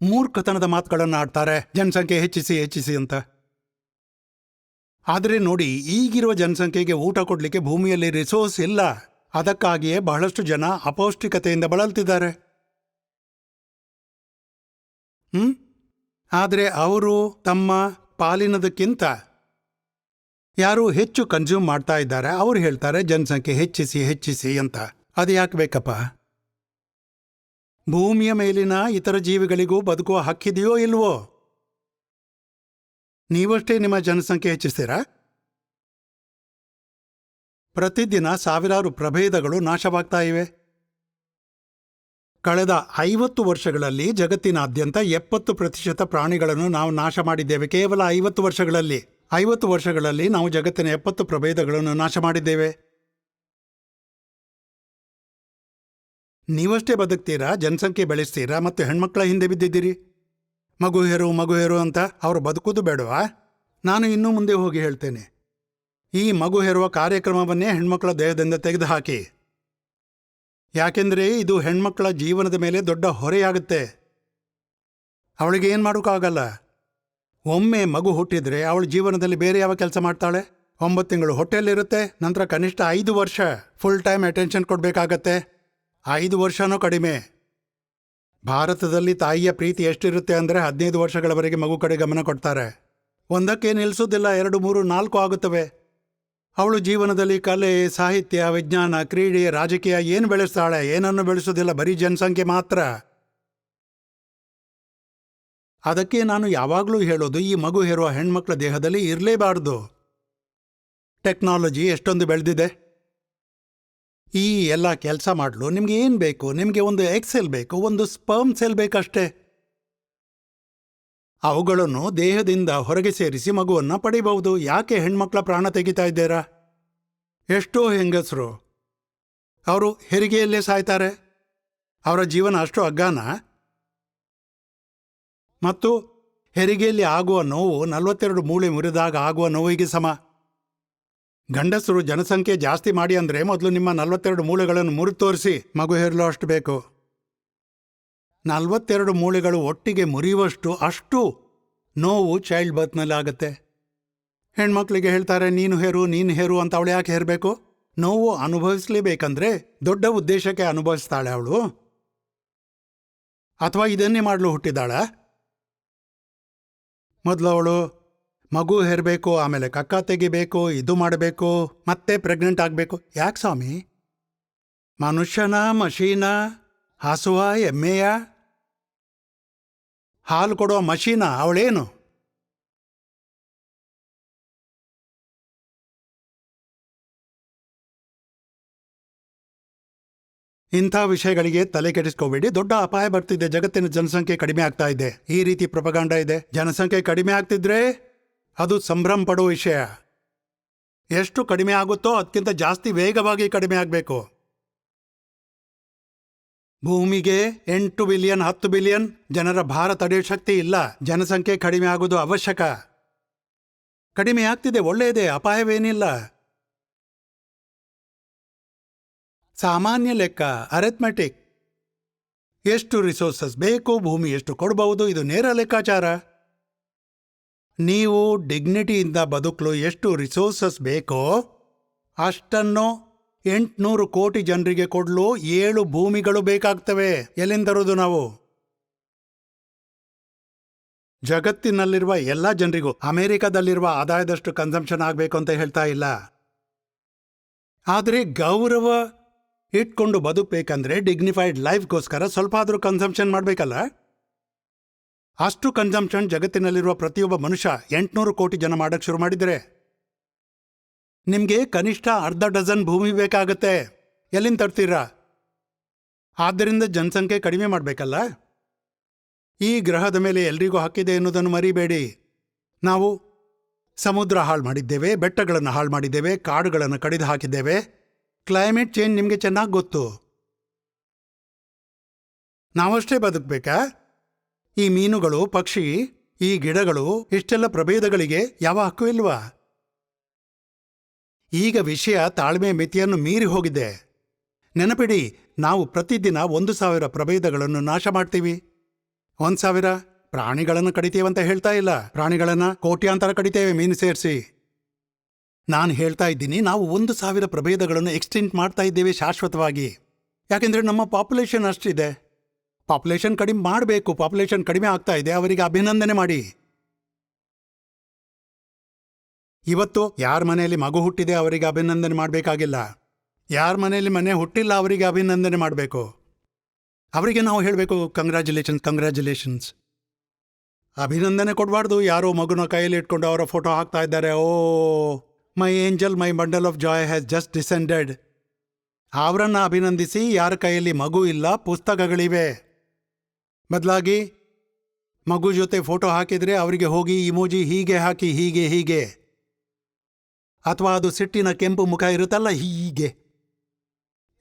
ಮೂರ್ಖತನದ ಮಾತುಗಳನ್ನು ಆಡ್ತಾರೆ, ಜನಸಂಖ್ಯೆ ಹೆಚ್ಚಿಸಿ ಹೆಚ್ಚಿಸಿ ಅಂತ. ಆದರೆ ನೋಡಿ ಈಗಿರುವ ಜನಸಂಖ್ಯೆಗೆ ಊಟ ಕೊಡಲಿಕ್ಕೆ ಭೂಮಿಯಲ್ಲಿ ರಿಸೋರ್ಸ್ ಇಲ್ಲ. ಅದಕ್ಕಾಗಿಯೇ ಬಹಳಷ್ಟು ಜನ ಅಪೌಷ್ಟಿಕತೆಯಿಂದ ಬಳಲ್ತಿದ್ದಾರೆ. ಹ್ಮ್? ಆದರೆ ಅವರು ತಮ್ಮ ಪಾಲಿನದಕ್ಕಿಂತ ಯಾರು ಹೆಚ್ಚು ಕನ್ಸ್ಯೂಮ್ ಮಾಡ್ತಾ ಇದ್ದಾರೆ, ಅವ್ರು ಹೇಳ್ತಾರೆ, ಜನಸಂಖ್ಯೆ ಹೆಚ್ಚಿಸಿ ಹೆಚ್ಚಿಸಿ ಅಂತ. ಅದು ಯಾಕೆ ಬೇಕಪ್ಪ? ಭೂಮಿಯ ಮೇಲಿನ ಇತರ ಜೀವಿಗಳಿಗೂ ಬದುಕುವ ಹಕ್ಕಿದೆಯೋ ಇಲ್ವೋ? ನೀವಷ್ಟೇ ನಿಮ್ಮ ಜನಸಂಖ್ಯೆ ಹೆಚ್ಚಿಸ್ತೀರಾ? ಪ್ರತಿದಿನ ಸಾವಿರಾರು ಪ್ರಭೇದಗಳು ನಾಶವಾಗ್ತಾ ಇವೆ. ಕಳೆದ ಐವತ್ತು ವರ್ಷಗಳಲ್ಲಿ ಜಗತ್ತಿನಾದ್ಯಂತ ಎಪ್ಪತ್ತು ಪ್ರತಿಶತ ಪ್ರಾಣಿಗಳನ್ನು ನಾವು ನಾಶ ಮಾಡಿದ್ದೇವೆ. ಕೇವಲ ಐವತ್ತು ವರ್ಷಗಳಲ್ಲಿ. ಐವತ್ತು ವರ್ಷಗಳಲ್ಲಿ ನಾವು ಜಗತ್ತಿನ ಎಪ್ಪತ್ತು ಪ್ರಭೇದಗಳನ್ನು ನಾಶ ಮಾಡಿದ್ದೇವೆ. ನೀವಷ್ಟೇ ಬದುಕ್ತೀರಾ? ಜನಸಂಖ್ಯೆ ಬೆಳೆಸ್ತೀರಾ? ಮತ್ತು ಹೆಣ್ಮಕ್ಳ ಹಿಂದೆ ಬಿದ್ದಿದ್ದೀರಿ? ಮಗು ಹೆರು, ಮಗು ಹೇರು ಅಂತ ಅವರು ಬದುಕುವುದು ಬೇಡವಾ? ನಾನು ಇನ್ನೂ ಮುಂದೆ ಹೋಗಿ ಹೇಳ್ತೇನೆ. ಈ ಮಗು ಹೇರುವ ಕಾರ್ಯಕ್ರಮವನ್ನೇ ಹೆಣ್ಮಕ್ಳ ದೇಹದಿಂದ ತೆಗೆದುಹಾಕಿ. ಯಾಕೆಂದರೆ ಇದು ಹೆಣ್ಮಕ್ಳ ಜೀವನದ ಮೇಲೆ ದೊಡ್ಡ ಹೊರೆಯಾಗುತ್ತೆ. ಅವಳಿಗೆ ಏನು ಮಾಡೋಕ್ಕಾಗಲ್ಲ. ಒಮ್ಮೆ ಮಗು ಹುಟ್ಟಿದ್ರೆ ಅವಳ ಜೀವನದಲ್ಲಿ ಬೇರೆ ಯಾವ ಕೆಲಸ ಮಾಡ್ತಾಳೆ? ಒಂಬತ್ತು ತಿಂಗಳು ಹೊಟ್ಟೆಯಲ್ಲಿರುತ್ತೆ ನಂತರ ಕನಿಷ್ಠ ಐದು ವರ್ಷ ಫುಲ್ ಟೈಮ್ ಅಟೆನ್ಷನ್ ಕೊಡಬೇಕಾಗತ್ತೆ. ಐದು ವರ್ಷನೂ ಕಡಿಮೆ. ಭಾರತದಲ್ಲಿ ತಾಯಿಯ ಪ್ರೀತಿ ಎಷ್ಟಿರುತ್ತೆ ಅಂದರೆ ಹದಿನೈದು ವರ್ಷಗಳವರೆಗೆ ಮಗು ಕಡೆ ಗಮನ ಕೊಡ್ತಾರೆ. ಒಂದಕ್ಕೆ ನಿಲ್ಲಿಸೋದಿಲ್ಲ ಎರಡು, ಮೂರು, ನಾಲ್ಕು ಆಗುತ್ತವೆ. ಅವಳು ಜೀವನದಲ್ಲಿ ಕಲೆ, ಸಾಹಿತ್ಯ, ವಿಜ್ಞಾನ, ಕ್ರೀಡೆ, ರಾಜಕೀಯ ಏನು ಬೆಳೆಸ್ತಾಳೆ, ಏನನ್ನು ಬೆಳೆಸೋದಿಲ್ಲ, ಬರೀ ಜನಸಂಖ್ಯೆ ಮಾತ್ರ. ಅದಕ್ಕೆ ನಾನು ಯಾವಾಗಲೂ ಹೇಳೋದು, ಈ ಮಗು ಹೇರುವ ಹೆಣ್ಮಕ್ಳ ದೇಹದಲ್ಲಿ ಇರಲೇಬಾರ್ದು. ಟೆಕ್ನಾಲಜಿ ಎಷ್ಟೊಂದು ಬೆಳೆದಿದೆ. ಈ ಎಲ್ಲ ಕೆಲಸ ಮಾಡಲು, ನಿಮಗೆ ಏನು ಬೇಕು? ನಿಮಗೆ ಒಂದು ಎಕ್ಸೆಲ್ ಬೇಕು, ಒಂದು ಸ್ಪರ್ಮ್ ಸೆಲ್ ಬೇಕಷ್ಟೇ. ಅವುಗಳನ್ನು ದೇಹದಿಂದ ಹೊರಗೆ ಸೇರಿಸಿ ಮಗುವನ್ನು ಪಡೆಯಬಹುದು ಯಾಕೆ ಹೆಣ್ಮಕ್ಳ ಪ್ರಾಣ ತೆಗಿತಾ ಇದ್ದೀರಾ? ಎಷ್ಟೋ ಹೆಂಗಸರು ಅವರು ಹೆರಿಗೆಯಲ್ಲೇ ಸಾಯ್ತಾರೆ. ಅವರ ಜೀವನ ಅಷ್ಟು ಅಗ್ಗಾನ? ಮತ್ತು ಹೆರಿಗೆಯಲ್ಲಿ ಆಗುವ ನೋವು ನಲವತ್ತೆರಡು ಮೂಳೆ ಮುರಿದಾಗ ಆಗುವ ನೋವಿಗೆ ಸಮ. ಗಂಡಸರು ಜನಸಂಖ್ಯೆ ಜಾಸ್ತಿ ಮಾಡಿ ಅಂದರೆ ಮೊದಲು ನಿಮ್ಮ ನಲವತ್ತೆರಡು ಮೂಳೆಗಳನ್ನು ಮುರಿದು ತೋರಿಸಿ ಮಗು ಹೇರಲು ಅಷ್ಟು ಬೇಕು. ನಲವತ್ತೆರಡು ಮೂಳೆಗಳು ಒಟ್ಟಿಗೆ ಮುರಿಯುವಷ್ಟು ಅಷ್ಟು ನೋವು ಚೈಲ್ಡ್ ಬರ್ತ್ನಲ್ಲಿ ಆಗುತ್ತೆ. ಹೆಣ್ಮಕ್ಳಿಗೆ ಹೇಳ್ತಾರೆ, ನೀನು ಹೇರು ನೀನು ಹೇರು ಅಂತ ಅವಳು ಯಾಕೆ ಹೇರಬೇಕು? ನೋವು ಅನುಭವಿಸ್ಲೇಬೇಕಂದ್ರೆ ದೊಡ್ಡ ಉದ್ದೇಶಕ್ಕೆ ಅನುಭವಿಸ್ತಾಳೆ ಅವಳು. ಅಥವಾ ಇದನ್ನೇ ಮಾಡಲು ಹುಟ್ಟಿದಾಳ ಮೊದಲು ಅವಳು, ಮಗು ಹೇರಬೇಕು, ಆಮೇಲೆ ಕಕ್ಕ ತೆಗಿಬೇಕು, ಇದು ಮಾಡಬೇಕು, ಮತ್ತೆ ಪ್ರೆಗ್ನೆಂಟ್ ಆಗಬೇಕು. ಯಾಕೆ ಸ್ವಾಮಿ? ಮನುಷ್ಯನ, ಮಷೀನ, ಹಸುವ, ಎಮ್ಮೆಯ? ಹಾಲು ಕೊಡೋ ಮಷೀನ ಅವಳೇನು? ಇಂಥ ವಿಷಯಗಳಿಗೆ ತಲೆ ಕೆಡಿಸ್ಕೋಬೇಡಿ. ದೊಡ್ಡ ಅಪಾಯ ಬರ್ತಿದೆ. ಜಗತ್ತಿನ ಜನಸಂಖ್ಯೆ ಕಡಿಮೆ ಆಗ್ತಾ ಇದೆ. ಈ ರೀತಿ ಪ್ರಪಗಾಂಡ ಇದೆ. ಜನಸಂಖ್ಯೆ ಕಡಿಮೆ ಆಗ್ತಿದ್ರೆ ಅದು ಸಂಭ್ರಮ ಪಡೋ ವಿಷಯ. ಎಷ್ಟು ಕಡಿಮೆ ಆಗುತ್ತೋ ಅದಕ್ಕಿಂತ ಜಾಸ್ತಿ ವೇಗವಾಗಿ ಕಡಿಮೆ ಆಗಬೇಕು. ಭೂಮಿಗೆ ಎಂಟು ಬಿಲಿಯನ್, ಹತ್ತು ಬಿಲಿಯನ್ ಜನರ ಭಾರ ತಡೆಯುವ ಶಕ್ತಿ ಇಲ್ಲ. ಜನಸಂಖ್ಯೆ ಕಡಿಮೆ ಆಗೋದು ಅವಶ್ಯಕ. ಕಡಿಮೆ ಆಗ್ತಿದೆ, ಒಳ್ಳೆಯದೇ, ಅಪಾಯವೇನಿಲ್ಲ. ಸಾಮಾನ್ಯ ಲೆಕ್ಕ ಅರೆಥ್ಮೆಟಿಕ್ ಎಷ್ಟು ರಿಸೋರ್ಸಸ್ ಬೇಕು, ಭೂಮಿ ಎಷ್ಟು ಕೊಡಬಹುದು, ಇದು ನೇರ ಲೆಕ್ಕಾಚಾರ. ನೀವು ಡಿಗ್ನಿಟಿಯಿಂದ ಬದುಕಲು ಎಷ್ಟು ರಿಸೋರ್ಸಸ್ ಬೇಕೋ ಅಷ್ಟನ್ನು ಎಂಟ್ನೂರು ಕೋಟಿ ಜನರಿಗೆ ಕೊಡಲು ಏಳು ಭೂಮಿಗಳು ಬೇಕಾಗ್ತವೆ. ಎಲ್ಲಿಂದ ತರೋದು ನಾವು? ಜಗತ್ತಿನಲ್ಲಿರುವ ಎಲ್ಲ ಜನರಿಗೂ, ಅಮೆರಿಕದಲ್ಲಿರುವ ಆದಾಯದಷ್ಟು ಕನ್ಸಂಪ್ಷನ್ ಆಗಬೇಕು ಅಂತ ಹೇಳ್ತಾ ಇಲ್ಲ. ಆದರೆ ಗೌರವ ಇಟ್ಕೊಂಡು ಬದುಕಬೇಕಂದ್ರೆ ಡಿಗ್ನಿಫೈಡ್ ಲೈಫ್ಗೋಸ್ಕರ ಸ್ವಲ್ಪ ಆದರೂ ಕನ್ಸಂಪ್ಷನ್ ಮಾಡಬೇಕಲ್ಲ? ಅಷ್ಟು ಕನ್ಸಂಪ್ಷನ್ ಜಗತ್ತಿನಲ್ಲಿರುವ ಪ್ರತಿಯೊಬ್ಬ ಮನುಷ್ಯ ಎಂಟುನೂರು ಕೋಟಿ ಜನ ಮಾಡೋಕ್ಕೆ ಶುರು ಮಾಡಿದರೆ. ನಿಮಗೆ ಕನಿಷ್ಠ ಅರ್ಧ ಡಜನ್ ಭೂಮಿ ಬೇಕಾಗತ್ತೆ. ಎಲ್ಲಿಂದ ತರ್ತೀರಾ? ಆದ್ದರಿಂದ ಜನಸಂಖ್ಯೆ ಕಡಿಮೆ ಮಾಡಬೇಕಲ್ಲ? ಈ ಗ್ರಹದ ಮೇಲೆ ಎಲ್ರಿಗೂ ಹಕ್ಕಿದೆ ಎನ್ನುವುದನ್ನು ಮರಿಬೇಡಿ. ನಾವು ಸಮುದ್ರ ಹಾಳು ಮಾಡಿದ್ದೇವೆ, ಬೆಟ್ಟಗಳನ್ನು ಹಾಳು ಮಾಡಿದ್ದೇವೆ, ಕಾಡುಗಳನ್ನು ಕಡಿದು ಹಾಕಿದ್ದೇವೆ. ಕ್ಲೈಮೇಟ್ ಚೇಂಜ್ ನಿಮಗೆ ಚೆನ್ನಾಗಿ ಗೊತ್ತು. ನಾವಷ್ಟೇ ಬದುಕಬೇಕಾ? ಈ ಮೀನುಗಳು, ಪಕ್ಷಿ, ಈ ಗಿಡಗಳು, ಇಷ್ಟೆಲ್ಲ ಪ್ರಭೇದಗಳಿಗೆ ಯಾವ ಹಕ್ಕು ಇಲ್ವಾ? ಈಗ ವಿಷಯ ತಾಳ್ಮೆ ಮಿತಿಯನ್ನು ಮೀರಿ ಹೋಗಿದೆ. ನೆನಪಿಡಿ, ನಾವು ಪ್ರತಿದಿನ ಒಂದು ಸಾವಿರ ಪ್ರಭೇದಗಳನ್ನು ನಾಶ ಮಾಡ್ತೀವಿ. ಒಂದು ಸಾವಿರ ಪ್ರಾಣಿಗಳನ್ನು ಕಡಿತೀವಂತ ಹೇಳ್ತಾ ಇಲ್ಲ. ಪ್ರಾಣಿಗಳನ್ನು ಕೋಟ್ಯಾಂತರ ಕಡಿತೇವೆ, ಮೀನು ಸೇರಿಸಿ. ನಾನು ಹೇಳ್ತಾ ಇದ್ದೀನಿ, ನಾವು ಒಂದು ಸಾವಿರ ಪ್ರಭೇದಗಳನ್ನು ಎಕ್ಸ್ಟೆಂಟ್ ಮಾಡ್ತಾ ಇದ್ದೇವೆ ಶಾಶ್ವತವಾಗಿ. ಯಾಕೆಂದರೆ ನಮ್ಮ ಪಾಪ್ಯುಲೇಷನ್ ಅಷ್ಟಿದೆ. ಪಾಪ್ಯುಲೇಷನ್ ಕಡಿಮೆ ಮಾಡಬೇಕು ಪಾಪ್ಯುಲೇಷನ್ ಕಡಿಮೆ ಆಗ್ತಾ ಇದೆ, ಅವರಿಗೆ ಅಭಿನಂದನೆ ಮಾಡಿ. ಇವತ್ತು ಯಾರ ಮನೆಯಲ್ಲಿ ಮಗು ಹುಟ್ಟಿದೆ ಅವರಿಗೆ ಅಭಿನಂದನೆ ಮಾಡಬೇಕಾಗಿಲ್ಲ. ಯಾರ ಮನೆಯಲ್ಲಿ ಮನೆ ಹುಟ್ಟಿಲ್ಲ ಅವರಿಗೆ ಅಭಿನಂದನೆ ಮಾಡಬೇಕು. ಅವರಿಗೆ ನಾವು ಹೇಳಬೇಕು ಕಂಗ್ರ್ಯಾಚುಲೇಷನ್ಸ್ ಕಂಗ್ರ್ಯಾಚುಲೇಷನ್ಸ್ ಅಭಿನಂದನೆ ಕೊಡಬಾರ್ದು. ಯಾರೋ ಮಗುನ ಕೈಯಲ್ಲಿ ಇಟ್ಕೊಂಡು ಅವರ ಫೋಟೋ ಹಾಕ್ತಾ ಇದ್ದಾರೆ. ಓ, my angel, my bundle of joy has just descended. ಅವರನ್ನು ಅಭಿನಂದಿಸಿ, ಯಾರ ಕೈಯಲ್ಲಿ ಮಗು ಇಲ್ಲ, ಪುಸ್ತಕಗಳಿವೆ. ಬದಲಾಗಿ, ಮಗು ಜೊತೆ ಫೋಟೋ ಹಾಕಿದ್ರೆ ಅವರಿಗೆ ಹೋಗಿ ಇಮೋಜಿ ಹೀಗೆ ಹಾಕಿ ಹೀಗೆ ಹೀಗೆ. ಅಥವಾ ಅದು ಸಿಟ್ಟಿನ ಕೆಂಪು ಮುಖ ಇರುತ್ತಲ್ಲ ಹೀಗೆ.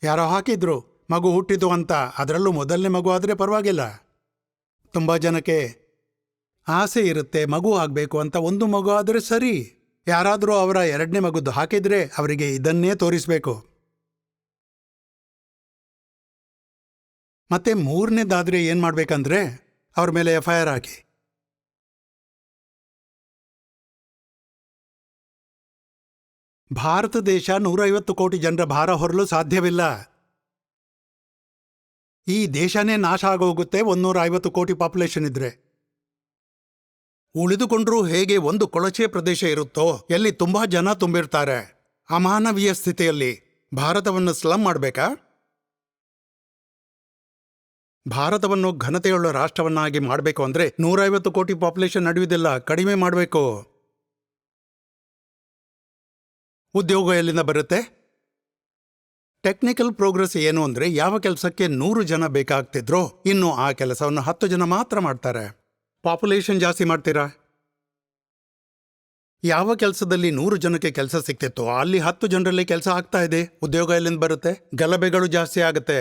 ಯಾರೋ ಹಾಕಿದ್ರು, ಮಗು ಹುಟ್ಟಿತು ಅಂತ. ಅದರಲ್ಲೂ ಮೊದಲನೇ ಮಗು ಆದರೆ ಪರವಾಗಿಲ್ಲ. ತುಂಬ ಜನಕ್ಕೆ ಆಸೆ ಇರುತ್ತೆ, ಮಗು ಆಗಬೇಕು ಅಂತ. ಒಂದು ಮಗು ಆದರೆ ಸರಿ. ಯಾರಾದರೂ ಅವರ ಎರಡನೇ ಮಗುದ್ದು ಹಾಕಿದ್ರೆ ಅವರಿಗೆ ಇದನ್ನೇ ತೋರಿಸಬೇಕು. ಮತ್ತೆ ಮೂರನೇದಾದರೆ ಏನು ಮಾಡಬೇಕಂದ್ರೆ, ಅವ್ರ ಮೇಲೆ ಎಫ್ ಐ ಆರ್ ಹಾಕಿ. ಭಾರತ ದೇಶ ನೂರೈವತ್ತು ಕೋಟಿ ಜನರ ಭಾರ ಹೊರಲು ಸಾಧ್ಯವಿಲ್ಲ. ಈ ದೇಶನೇ ನಾಶ ಆಗೋಗುತ್ತೆ ಒಂದೂರ ಐವತ್ತು ಕೋಟಿ ಪಾಪ್ಯುಲೇಷನ್ ಇದ್ರೆ. ಉಳಿದುಕೊಂಡ್ರೂ ಹೇಗೆ ಒಂದು ಕೊಳಚೆ ಪ್ರದೇಶ ಇರುತ್ತೋ, ಎಲ್ಲಿ ತುಂಬಾ ಜನ ತುಂಬಿರ್ತಾರೆ. ಅಮಾನವೀಯ ಸ್ಥಿತಿಯಲ್ಲಿ ಭಾರತವನ್ನು ಸ್ಲಮ್ ಮಾಡಬೇಕಾ? ಭಾರತವನ್ನು ಘನತೆಯುಳ್ಳ ರಾಷ್ಟ್ರವನ್ನಾಗಿ ಮಾಡಬೇಕು ಅಂದ್ರೆ ನೂರೈವತ್ತು ಕೋಟಿ ಪಾಪ್ಯುಲೇಷನ್ ನಡೆಯುವುದಿಲ್ಲ ಕಡಿಮೆ ಮಾಡಬೇಕು. ಉದ್ಯೋಗ ಎಲ್ಲಿಂದ ಬರುತ್ತೆ? ಟೆಕ್ನಿಕಲ್ ಪ್ರೋಗ್ರೆಸ್ ಏನು ಅಂದ್ರೆ ಯಾವ ಕೆಲಸಕ್ಕೆ ನೂರು ಜನ ಬೇಕಾಗ್ತಿದ್ರೋ ಇನ್ನು ಆ ಕೆಲಸವನ್ನು ಹತ್ತು ಜನ ಮಾತ್ರ ಮಾಡ್ತಾರೆ. ಪಾಪ್ಯುಲೇಷನ್ ಜಾಸ್ತಿ ಮಾಡ್ತೀರಾ? ಯಾವ ಕೆಲಸದಲ್ಲಿ ನೂರು ಜನಕ್ಕೆ ಕೆಲಸ ಸಿಕ್ತಿತ್ತು ಅಲ್ಲಿ ಹತ್ತು ಜನರಲ್ಲಿ ಕೆಲಸ ಆಗ್ತಾ ಇದೆ. ಉದ್ಯೋಗ ಎಲ್ಲಿಂದ ಬರುತ್ತೆ? ಗಲಭೆಗಳು ಜಾಸ್ತಿ ಆಗುತ್ತೆ.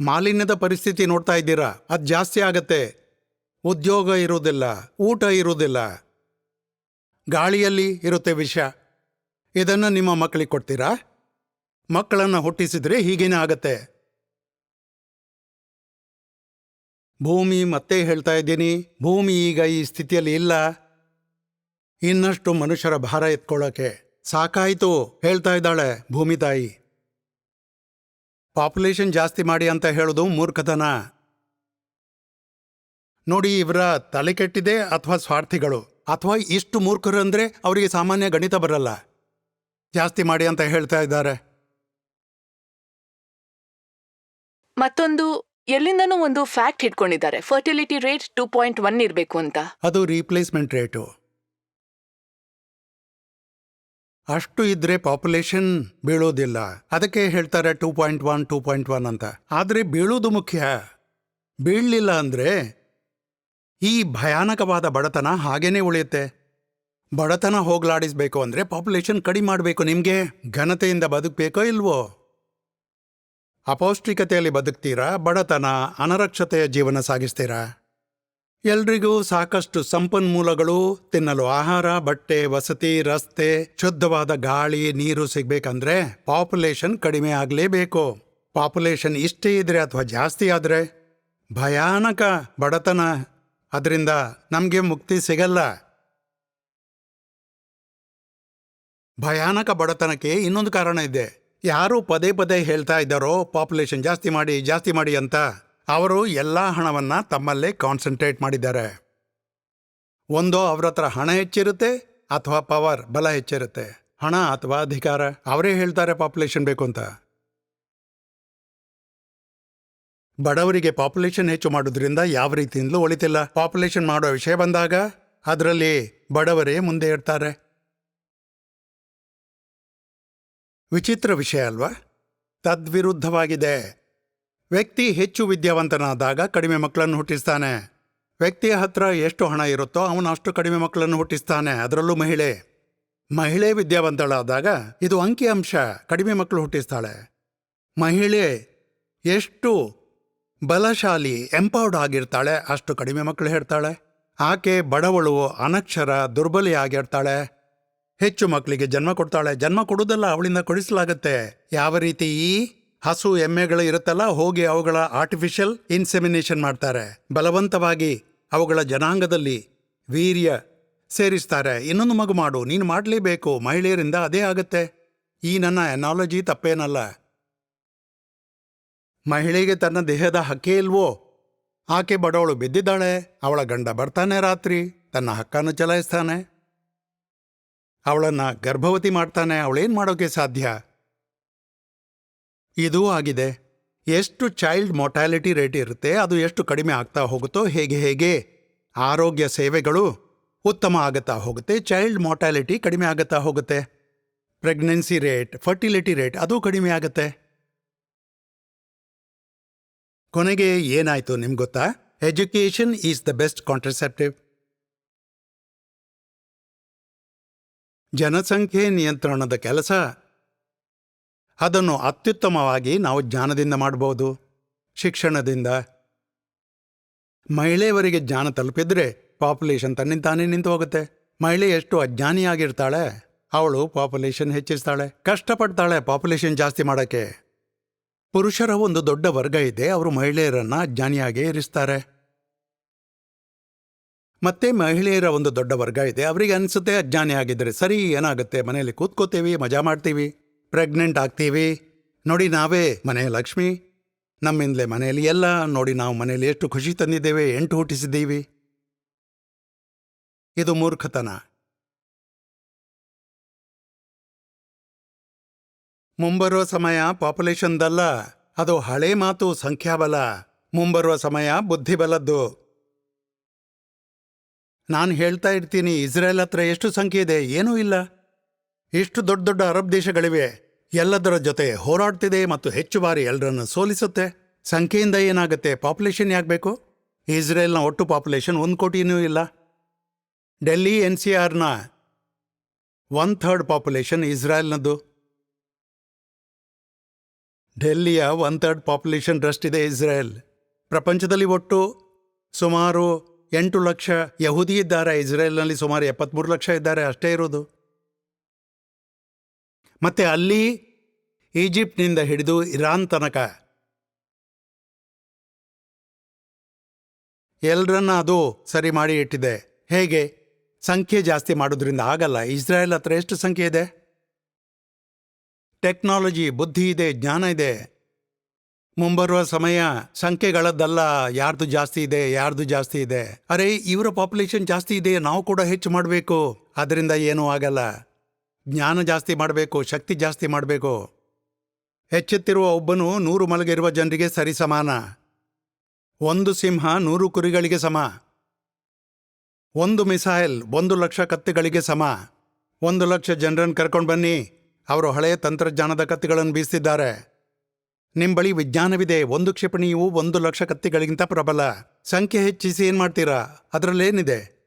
ಮಾಲಿನ್ಯದ ಪರಿಸ್ಥಿತಿ ನೋಡ್ತಾ ಇದ್ದೀರಾ? ಅದು ಜಾಸ್ತಿ ಆಗತ್ತೆ. ಉದ್ಯೋಗ ಇರುವುದಿಲ್ಲ, ಊಟ ಇರುವುದಿಲ್ಲ. ಗಾಳಿಯಲ್ಲಿ ಇರುತ್ತೆ ವಿಷ. ಇದನ್ನು ನಿಮ್ಮ ಮಕ್ಕಳಿಗೆ ಕೊಡ್ತೀರಾ? ಮಕ್ಕಳನ್ನು ಹುಟ್ಟಿಸಿದರೆ ಹೀಗೇನೆ ಆಗತ್ತೆ. ಭೂಮಿ ಮತ್ತೆ ಹೇಳ್ತಾ ಇದ್ದೀನಿ. ಭೂಮಿ ಈಗ ಈ ಸ್ಥಿತಿಯಲ್ಲಿ ಇಲ್ಲ. ಇನ್ನಷ್ಟು ಮನುಷ್ಯರ ಭಾರ ಎತ್ಕೊಳ್ಳೋಕೆ. ಸಾಕಾಯಿತು, ಹೇಳ್ತಾ ಇದ್ದಾಳೆ ಭೂಮಿ ತಾಯಿ. ಪಾಪ್ಯುಲೇಷನ್ ಜಾಸ್ತಿ ಮಾಡಿ ಅಂತ ಹೇಳೋದು ಮೂರ್ಖತನ. ನೋಡಿ, ಇವರ ತಲೆ ಕೆಟ್ಟಿದೆ ಅಥವಾ ಸ್ವಾರ್ಥಿಗಳು. ಅಥವಾ ಇಷ್ಟು ಮೂರ್ಖರು ಅಂದರೆ ಅವರಿಗೆ ಸಾಮಾನ್ಯ ಗಣಿತ ಬರಲ್ಲ. ಜಾಸ್ತಿ ಮಾಡಿ ಅಂತ ಹೇಳ್ತಾ ಇದ್ದಾರೆ. ಮತ್ತೊಂದು ಎಲ್ಲಿಂದನೂ ಒಂದು ಫ್ಯಾಕ್ಟ್ ಇಟ್ಕೊಂಡಿದ್ದಾರೆ fertility rate two point one ಇರಬೇಕು ಅಂತ. ಅದು ರೀಪ್ಲೇಸ್ಮೆಂಟ್ ರೇಟು. ಅಷ್ಟು ಇದ್ರೆ ಪಾಪ್ಯುಲೇಷನ್ ಬೀಳೋದಿಲ್ಲ. ಅದಕ್ಕೆ ಹೇಳ್ತಾರೆ two point one two point one ಅಂತ. ಆದರೆ ಬೀಳೋದು ಮುಖ್ಯ. ಬೀಳಲಿಲ್ಲ ಅಂದ್ರೆ ಈ ಭಯಾನಕವಾದ ಬಡತನ ಹಾಗೇನೇ ಉಳಿಯುತ್ತೆ? ಬಡತನ ಹೋಗ್ಲಾಡಿಸ್ಬೇಕು ಅಂದ್ರೆ ಪಾಪ್ಯುಲೇಷನ್ ಕಡಿಮೆ ಮಾಡಬೇಕು ನಿಮ್ಗೆ? ಘನತೆಯಿಂದ ಬದುಕಬೇಕೋ ಇಲ್ವೋ? ಅಪೌಷ್ಟಿಕತೆಯಲ್ಲಿ ಬದುಕ್ತೀರಾ? ಬಡತನ ಅನರಕ್ಷತೆಯ ಜೀವನ ಸಾಗಿಸ್ತೀರಾ? ಎಲ್ರಿಗೂ ಸಾಕಷ್ಟು ಸಂಪನ್ಮೂಲಗಳು, ತಿನ್ನಲು ಆಹಾರ, ಬಟ್ಟೆ, ವಸತಿ, ರಸ್ತೆ, ಶುದ್ಧವಾದ ಗಾಳಿ, ನೀರು ಸಿಗ್ಬೇಕಂದ್ರೆ ಪಾಪ್ಯುಲೇಷನ್ ಕಡಿಮೆ ಆಗಲೇಬೇಕು. ಪಾಪ್ಯುಲೇಷನ್ ಇಷ್ಟೇ ಇದ್ರೆ ಅಥವಾ ಜಾಸ್ತಿ ಆದ್ರೆ? ಭಯಾನಕ ಬಡತನ ಅದರಿಂದ ನಮಗೆ ಮುಕ್ತಿ ಸಿಗಲ್ಲ. ಭಯಾನಕ ಬಡತನಕ್ಕೆ ಇನ್ನೊಂದು ಕಾರಣ ಇದೆ. ಯಾರು ಪದೇ ಪದೇ ಹೇಳ್ತಾ ಇದ್ದಾರೋ, ಪಾಪ್ಯುಲೇಷನ್ ಜಾಸ್ತಿ ಮಾಡಿ ಜಾಸ್ತಿ ಮಾಡಿ ಅಂತ ಅವರು ಎಲ್ಲ ಹಣವನ್ನ ತಮ್ಮಲ್ಲೇ ಕಾನ್ಸಂಟ್ರೇಟ್ ಮಾಡಿದ್ದಾರೆ. ಒಂದೋ ಅವ್ರ ಹತ್ರ ಹಣ ಹೆಚ್ಚಿರುತ್ತೆ ಅಥವಾ ಪವರ್, ಬಲ ಹೆಚ್ಚಿರುತ್ತೆ. ಹಣ ಅಥವಾ ಅಧಿಕಾರ, ಅವರೇ ಹೇಳ್ತಾರೆ ಪಾಪ್ಯುಲೇಷನ್ ಬೇಕು ಅಂತ. ಬಡವರಿಗೆ ಪಾಪ್ಯುಲೇಷನ್ ಹೆಚ್ಚು ಮಾಡೋದ್ರಿಂದ ಯಾವ ರೀತಿಯಿಂದಲೂ ಒಳಿತಿಲ್ಲ. ಪಾಪ್ಯುಲೇಷನ್ ಮಾಡೋ ವಿಷಯ ಬಂದಾಗ ಅದರಲ್ಲಿ ಬಡವರೇ ಮುಂದೆ ಇರ್ತಾರೆ ವಿಚಿತ್ರ ವಿಷಯ ಅಲ್ವಾ? ತದ್ವಿರುದ್ಧವಾಗಿದೆ. ವ್ಯಕ್ತಿ ಹೆಚ್ಚು ವಿದ್ಯಾವಂತನಾದಾಗ ಕಡಿಮೆ ಮಕ್ಕಳನ್ನು ಹುಟ್ಟಿಸ್ತಾನೆ. ವ್ಯಕ್ತಿಯ ಹತ್ರ ಎಷ್ಟು ಹಣ ಇರುತ್ತೋ ಅವನು ಅಷ್ಟು ಕಡಿಮೆ ಮಕ್ಕಳನ್ನು ಹುಟ್ಟಿಸ್ತಾನೆ. ಅದರಲ್ಲೂ ಮಹಿಳೆ. ಮಹಿಳೆ ವಿದ್ಯಾವಂತಳಾದಾಗ ಇದು ಅಂಕಿಅಂಶ ಕಡಿಮೆ ಮಕ್ಕಳು ಹುಟ್ಟಿಸ್ತಾಳೆ. ಮಹಿಳೆ ಎಷ್ಟು ಬಲಶಾಲಿ ಎಂಪವರ್ಡ್ ಆಗಿರ್ತಾಳೆ, ಅಷ್ಟು ಕಡಿಮೆ ಮಕ್ಕಳು ಹೇಳ್ತಾಳೆ. ಆಕೆ ಬಡವಳು, ಅನಕ್ಷರ ದುರ್ಬಲಿಯಾಗಿರ್ತಾಳೆ ಹೆಚ್ಚು ಮಕ್ಕಳಿಗೆ ಜನ್ಮ ಕೊಡ್ತಾಳೆ. ಜನ್ಮ ಕೊಡುವುದಲ್ಲ ಅವಳಿಂದ ಕೊಡಿಸಲಾಗತ್ತೆ. ಯಾವ ರೀತಿ ಈ ಹಸು ಎಮ್ಮೆಗಳು ಇರುತ್ತಲ್ಲ, ಹೋಗಿ ಅವುಗಳ ಆರ್ಟಿಫಿಷಿಯಲ್ ಇನ್ಸೆಮಿನೇಷನ್ ಮಾಡ್ತಾರೆ. ಬಲವಂತವಾಗಿ ಅವುಗಳ ಜನಾಂಗದಲ್ಲಿ ವೀರ್ಯ ಸೇರಿಸ್ತಾರೆ. ಇನ್ನೊಂದು ಮಗು ಮಾಡು, ನೀನು ಮಾಡಲೇಬೇಕು, ಮಹಿಳೆಯರಿಂದ ಅದೇ ಆಗುತ್ತೆ. ಈ ನನ್ನ ಎನಾಲಜಿ ತಪ್ಪೇನಲ್ಲ. ಮಹಿಳೆಗೆ ತನ್ನ ದೇಹದ ಹಕ್ಕೇ ಇಲ್ವೋ? ಆಕೆ ಬಡವಳು ಬಿದ್ದಿದ್ದಾಳೆ, ಅವಳ ಗಂಡ ಬರ್ತಾನೆ ರಾತ್ರಿ, ತನ್ನ ಹಕ್ಕನ್ನು ಚಲಾಯಿಸ್ತಾನೆ. ಅವಳನ್ನ ಗರ್ಭವತಿ ಮಾಡ್ತಾನೆ, ಅವಳೇನು ಮಾಡೋಕೆ ಸಾಧ್ಯ? ಇದೂ ಆಗಿದೆ. ಎಷ್ಟು ಚೈಲ್ಡ್ ಮೋಟಾಲಿಟಿ ರೇಟ್ ಇರುತ್ತೆ, ಅದು ಎಷ್ಟು ಕಡಿಮೆ ಆಗ್ತಾ ಹೋಗುತ್ತೋ ಹೇಗೆ ಹೇಗೆ? ಆರೋಗ್ಯ ಸೇವೆಗಳು ಉತ್ತಮ ಆಗುತ್ತಾ ಹೋಗುತ್ತೆ, ಚೈಲ್ಡ್ ಮೋಟಾಲಿಟಿ ಕಡಿಮೆ ಆಗುತ್ತಾ ಹೋಗುತ್ತೆ. ಪ್ರೆಗ್ನೆನ್ಸಿ ರೇಟ್, ಫರ್ಟಿಲಿಟಿ ರೇಟ್, ಅದು ಕಡಿಮೆ ಆಗುತ್ತೆ. ಕೊನೆಗೆ ಏನಾಯ್ತು ನಿಮ್ಗೆ ಗೊತ್ತಾ? Education is the best contraceptive ಜನಸಂಖ್ಯೆ ನಿಯಂತ್ರಣದ ಕೆಲಸ. ಅದನ್ನು ಅತ್ಯುತ್ತಮವಾಗಿ ನಾವು ಜ್ಞಾನದಿಂದ ಮಾಡಬಹುದು ಶಿಕ್ಷಣದಿಂದ. ಮಹಿಳೆಯವರಿಗೆ ಜ್ಞಾನ ತಲುಪಿದ್ರೆ ಪಾಪ್ಯುಲೇಷನ್ ತನ್ನಿಂತಾನೇ ನಿಂತು ಹೋಗುತ್ತೆ. ಮಹಿಳೆ ಎಷ್ಟು ಅಜ್ಞಾನಿಯಾಗಿರ್ತಾಳೆ, ಅವಳು ಪಾಪ್ಯುಲೇಷನ್ ಹೆಚ್ಚಿಸ್ತಾಳೆ. ಕಷ್ಟಪಡ್ತಾಳೆ ಪಾಪ್ಯುಲೇಷನ್ ಜಾಸ್ತಿ ಮಾಡೋಕ್ಕೆ. ಪುರುಷರ ಒಂದು ದೊಡ್ಡ ವರ್ಗ ಇದೆ. ಅವರು ಮಹಿಳೆಯರನ್ನ ಅಜ್ಞಾನಿಯಾಗೇ ಇರಿಸ್ತಾರೆ ಮತ್ತೆ ಮಹಿಳೆಯರ ಒಂದು ದೊಡ್ಡ ವರ್ಗ ಇದೆ. ಅವರಿಗೆ ಅನಿಸುತ್ತೆ ಅಜ್ಞಾನಿ ಆಗಿದ್ದರೆ. ಸರಿ, ಏನಾಗುತ್ತೆ? ಮನೆಯಲ್ಲಿ ಕೂತ್ಕೋತೀವಿ, ಮಜಾ ಮಾಡ್ತೀವಿ ಪ್ರೆಗ್ನೆಂಟ್ ಆಗ್ತೀವಿ. ನೋಡಿ, ನಾವೇ ಮನೆಯ ಲಕ್ಷ್ಮಿ. ನಮ್ಮಿಂದಲೇ ಮನೆಯಲ್ಲಿ ಎಲ್ಲ ನೋಡಿ, ನಾವು ಮನೆಯಲ್ಲಿ ಎಷ್ಟು ಖುಷಿ ತಂದಿದ್ದೇವೆ, ಎಂಟು ಹುಟ್ಟಿಸಿದ್ದೀವಿ ಇದು ಮೂರ್ಖತನ. ಮುಂಬರುವ ಸಮಯ ಪಾಪ್ಯುಲೇಷನ್ದಲ್ಲ, ಅದು ಹಳೆ ಮಾತು ಸಂಖ್ಯಾಬಲ. ಮುಂಬರುವ ಸಮಯ ಬುದ್ಧಿಬಲದ್ದು. ನಾನು ಹೇಳ್ತಾ ಇರ್ತೀನಿ, ಇಸ್ರೇಲ್ ಹತ್ರ ಎಷ್ಟು ಸಂಖ್ಯೆ ಇದೆ ಏನೂ ಇಲ್ಲ. ಇಷ್ಟು ದೊಡ್ಡ ದೊಡ್ಡ ಅರಬ್ ದೇಶಗಳಿವೆ. ಎಲ್ಲದರ ಜೊತೆ ಹೋರಾಡ್ತಿದೆ ಮತ್ತು ಹೆಚ್ಚು ಬಾರಿ ಎಲ್ಲರನ್ನು ಸೋಲಿಸುತ್ತೆ. ಸಂಖ್ಯೆಯಿಂದ ಏನಾಗುತ್ತೆ, ಪಾಪ್ಯುಲೇಷನ್ ಯಾಕಬೇಕು ಇಸ್ರೇಲ್ನ ಒಟ್ಟು ಪಾಪ್ಯುಲೇಷನ್ ಒಂದು ಕೋಟಿನೂ ಇಲ್ಲ. ಡೆಲ್ಲಿ ಎನ್ ಸಿ ಆರ್ನ ಒನ್ ಥರ್ಡ್ ಪಾಪ್ಯುಲೇಷನ್ ಇಸ್ರೇಲ್ನದ್ದು ಡೆಲ್ಲಿಯ ಒನ್ ಥರ್ಡ್ ಪಾಪ್ಯುಲೇಷನ್ ಇದೆ ಇಸ್ರೇಲ್. ಪ್ರಪಂಚದಲ್ಲಿ ಒಟ್ಟು ಸುಮಾರು ಎಂಟು ಲಕ್ಷ ಯಹೂದಿ ಇದ್ದಾರೆ. ಇಸ್ರೇಲ್ನಲ್ಲಿ ಸುಮಾರು ಎಪ್ಪತ್ಮೂರು ಲಕ್ಷ ಇದ್ದಾರೆ. ಅಷ್ಟೇ ಇರೋದು. ಮತ್ತೆ ಅಲ್ಲಿ ಈಜಿಪ್ಟ್ನಿಂದ ಹಿಡಿದು ಇರಾನ್ ತನಕ ಎಲ್ಲರನ್ನ ಅದು ಸರಿ ಮಾಡಿ ಇಟ್ಟಿದೆ. ಹೇಗೆ? ಸಂಖ್ಯೆ ಜಾಸ್ತಿ ಮಾಡೋದ್ರಿಂದ ಆಗಲ್ಲ. ಇಸ್ರಾಯೇಲ್ ಹತ್ರ ಎಷ್ಟು ಸಂಖ್ಯೆ ಇದೆ? ಟೆಕ್ನಾಲಜಿ, ಬುದ್ಧಿ ಇದೆ, ಜ್ಞಾನ ಇದೆ. ಮುಂಬರುವ ಸಮಯ ಸಂಖ್ಯೆಗಳದ್ದಲ್ಲ, ಯಾರ್ದು ಜಾಸ್ತಿ ಇದೆ, ಯಾರ್ದು ಜಾಸ್ತಿ ಇದೆ. ಅರೆ, ಇವರ ಪಾಪ್ಯುಲೇಷನ್ ಜಾಸ್ತಿ ಇದೆ, ನಾವು ಕೂಡ ಹೆಚ್ಚು ಮಾಡಬೇಕು. ಅದರಿಂದ ಏನೂ ಆಗಲ್ಲ. ಜ್ಞಾನ ಜಾಸ್ತಿ ಮಾಡಬೇಕು, ಶಕ್ತಿ ಜಾಸ್ತಿ ಮಾಡಬೇಕು. ಹೆಚ್ಚುತ್ತಿರುವ ಒಬ್ಬನು ನೂರು ಮಲಗಿರುವ ಜನರಿಗೆ ಸರಿ ಸಮಾನ. ಒಂದು ಸಿಂಹ ನೂರು ಕುರಿಗಳಿಗೆ ಸಮ. ಒಂದು ಮಿಸೈಲ್, ಒಂದು ಲಕ್ಷ ಕತ್ತೆಗಳಿಗೆ ಸಮ. ಒಂದು ಲಕ್ಷ ಜನರನ್ನು ಕರ್ಕೊಂಡು ಬನ್ನಿ. ಅವರು ಹಳೆಯ ತಂತ್ರಜ್ಞಾನದ ಕತ್ತಿಗಳನ್ನು ಬೀಸಿದ್ದಾರೆ. ನಿಮ್ಮ ಬಳಿ ವಿಜ್ಞಾನವಿದೆ. ಒಂದು ಕ್ಷಿಪಣಿಯು ಒಂದು ಲಕ್ಷ ಕತ್ತಿಗಳಿಗಿಂತ ಪ್ರಬಲ. ಸಂಖ್ಯೆ ಹೆಚ್ಚಿಸಿ ಏನು ಮಾಡ್ತೀರಾ? ಅದರಲ್ಲೇನಿದೆ?